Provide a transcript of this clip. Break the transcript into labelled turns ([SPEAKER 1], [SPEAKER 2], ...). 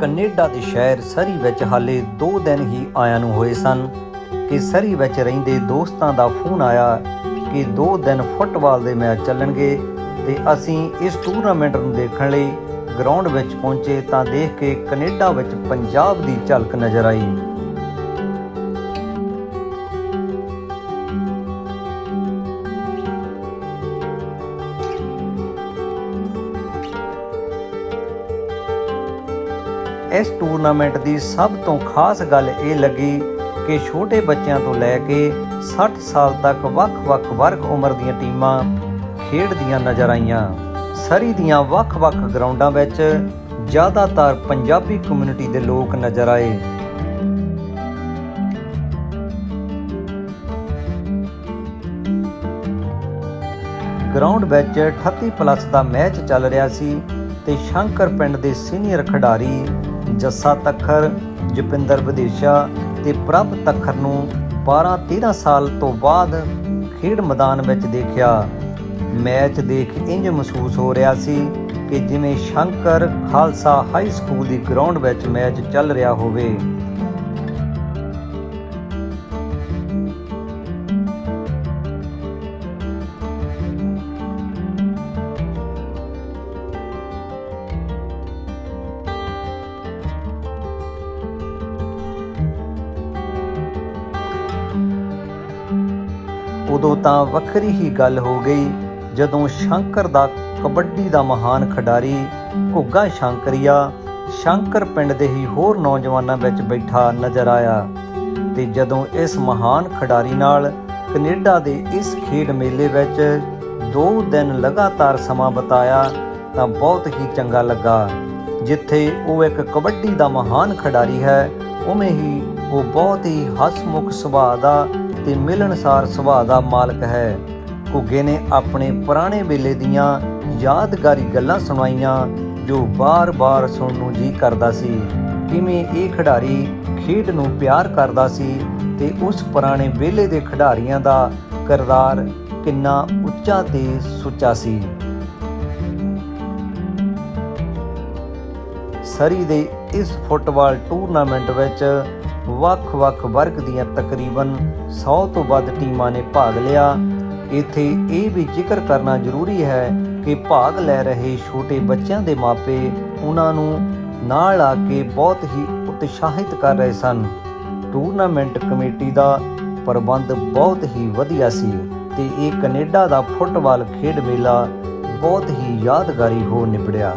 [SPEAKER 1] Canada ਦੇ ਸ਼ਹਿਰ ਸਰੀ ਵਿੱਚ ਹਾਲੇ 2 ਦਿਨ ਹੀ ਆਇਆਂ ਨੂੰ ਹੋਏ ਸਨ ਕਿ ਸਰੀ ਵਿੱਚ ਰਹਿੰਦੇ ਦੋਸਤਾਂ ਦਾ ਫੋਨ ਆਇਆ ਕਿ 2 ਦਿਨ ਫੁੱਟਬਾਲ ਦੇ ਮੈਚ ਚੱਲਣਗੇ ਤੇ ਅਸੀਂ ਇਸ ਟੂਰਨਾਮੈਂਟ ਨੂੰ ਦੇਖਣ ਲਈ ਗਰਾਊਂਡ ਵਿੱਚ ਪਹੁੰਚੇ ਤਾਂ ਦੇਖ ਕੇ ਕੈਨੇਡਾ ਵਿੱਚ ਪੰਜਾਬ ਦੀ ਝਲਕ ਨਜ਼ਰ ਆਈ। ਇਸ ਟੂਰਨਾਮੈਂਟ ਦੀ ਸਭ ਤੋਂ ਖਾਸ ਗੱਲ ਇਹ ਲੱਗੀ ਕਿ ਛੋਟੇ ਬੱਚਿਆਂ ਤੋਂ ਲੈ ਕੇ 60 ਸਾਲ ਤੱਕ ਵੱਖ-ਵੱਖ ਵਰਗ ਉਮਰ ਦੀਆਂ ਟੀਮਾਂ ਖੇਡਦੀਆਂ ਨਜ਼ਰ ਆਈਆਂ। ਸਰੀ ਦੀਆਂ ਵੱਖ-ਵੱਖ ਗਰਾਊਂਡਾਂ ਵਿੱਚ ਜ਼ਿਆਦਾਤਰ ਪੰਜਾਬੀ ਕਮਿਊਨਿਟੀ ਦੇ ਲੋਕ ਨਜ਼ਰ ਆਏ। ਗਰਾਊਂਡ ਵਿੱਚ 38 ਪਲੱਸ ਦਾ ਮੈਚ ਚੱਲ ਰਿਹਾ ਸੀ ਤੇ ਸ਼ੰਕਰ ਪਿੰਡ ਦੇ ਸੀਨੀਅਰ ਖਿਡਾਰੀ ਜੱਸਾ ਤੱਖਰ, ਜਪਿੰਦਰ ਵਿਦੇਸ਼ਾ ਤੇ ਪ੍ਰਭ ਤੱਖਰ ਨੂੰ 12-13 ਸਾਲ ਤੋਂ ਬਾਅਦ ਖੇਡ ਮੈਦਾਨ ਵਿੱਚ ਦੇਖਿਆ। ਮੈਚ ਦੇਖ ਇੰਜ ਮਹਿਸੂਸ ਹੋ ਰਿਹਾ ਸੀ ਕਿ ਜਿਵੇਂ ਸ਼ੰਕਰ ਖਾਲਸਾ ਹਾਈ ਸਕੂਲ ਦੀ ਗਰਾਊਂਡ ਵਿੱਚ ਮੈਚ ਚੱਲ ਰਿਹਾ ਹੋਵੇ। ਉਦੋਂ ਤਾਂ ਵੱਖਰੀ ਹੀ ਗੱਲ ਹੋ ਗਈ। ਜਦੋਂ ਸ਼ੰਕਰ ਦਾ ਕਬੱਡੀ ਦਾ ਮਹਾਨ ਖਿਡਾਰੀ ਘੁੱਗਾ ਸ਼ੰਕਰੀਆ ਸ਼ੰਕਰ ਪਿੰਡ ਦੇ ਹੀ ਹੋਰ ਨੌਜਵਾਨਾਂ ਵਿੱਚ ਬੈਠਾ ਨਜ਼ਰ ਆਇਆ ਤੇ ਜਦੋਂ ਇਸ ਮਹਾਨ ਖਿਡਾਰੀ ਨਾਲ ਕੈਨੇਡਾ ਦੇ ਇਸ ਖੇਡ ਮੇਲੇ ਵਿੱਚ 2 ਦਿਨ ਲਗਾਤਾਰ ਸਮਾਂ ਬਿਤਾਇਆ ਤਾਂ ਬਹੁਤ ਹੀ ਚੰਗਾ ਲੱਗਾ। ਜਿੱਥੇ ਉਹ ਇੱਕ ਕਬੱਡੀ ਦਾ ਮਹਾਨ ਖਿਡਾਰੀ ਹੈ, ਉਵੇਂ ਹੀ ਉਹ ਬਹੁਤ ਹੀ ਹਸਮੁਖ ਸੁਭਾਅ ਦਾ ਤੇ ਮਿਲਣਸਾਰ ਸੁਭਾਅ ਦਾ ਮਾਲਕ ਹੈ। ਘੁੱਗੇ ਨੇ ਆਪਣੇ ਪੁਰਾਣੇ ਵੇਲੇ ਦੀਆਂ ਯਾਦਗਾਰੀ ਗੱਲਾਂ ਸੁਣਾਈਆਂ, ਜੋ ਬਾਰ-ਬਾਰ ਸੁਣਨ ਨੂੰ ਜੀ ਕਰਦਾ ਸੀ। ਕਿਵੇਂ ਇਹ ਖਿਡਾਰੀ ਖੇਡ ਨੂੰ ਪਿਆਰ ਕਰਦਾ ਸੀ ਤੇ ਉਸ ਪੁਰਾਣੇ ਵੇਲੇ ਦੇ ਖਿਡਾਰੀਆਂ ਦਾ ਕਿਰਦਾਰ ਕਿੰਨਾ ਉੱਚਾ ਤੇ ਸੁੱਚਾ ਸੀ। ਸਰੀ ਦੇ ਇਸ ਫੁੱਟਬਾਲ ਟੂਰਨਾਮੈਂਟ ਵਿੱਚ ਵੱਖ-ਵੱਖ ਵਰਗ ਦੀਆਂ ਤਕਰੀਬਨ 100 ਤੋਂ ਵੱਧ ਟੀਮਾਂ ਨੇ ਭਾਗ ਲਿਆ। ਇੱਥੇ ਇਹ ਵੀ ਜ਼ਿਕਰ ਕਰਨਾ ਜ਼ਰੂਰੀ ਹੈ ਕਿ ਭਾਗ ਲੈ ਰਹੇ ਛੋਟੇ ਬੱਚਿਆਂ ਦੇ ਮਾਪੇ ਉਹਨਾਂ ਨੂੰ ਨਾਲ ਆ ਕੇ ਬਹੁਤ ਹੀ ਉਤਸ਼ਾਹਿਤ ਕਰ ਰਹੇ ਸਨ। ਟੂਰਨਾਮੈਂਟ ਕਮੇਟੀ ਦਾ ਪ੍ਰਬੰਧ ਬਹੁਤ ਹੀ ਵਧੀਆ ਸੀ ਤੇ ਇਹ ਕੈਨੇਡਾ ਦਾ ਫੁੱਟਬਾਲ ਖੇਡ ਮੇਲਾ ਬਹੁਤ ਹੀ ਯਾਦਗਾਰੀ ਹੋ ਨਿਬੜਿਆ।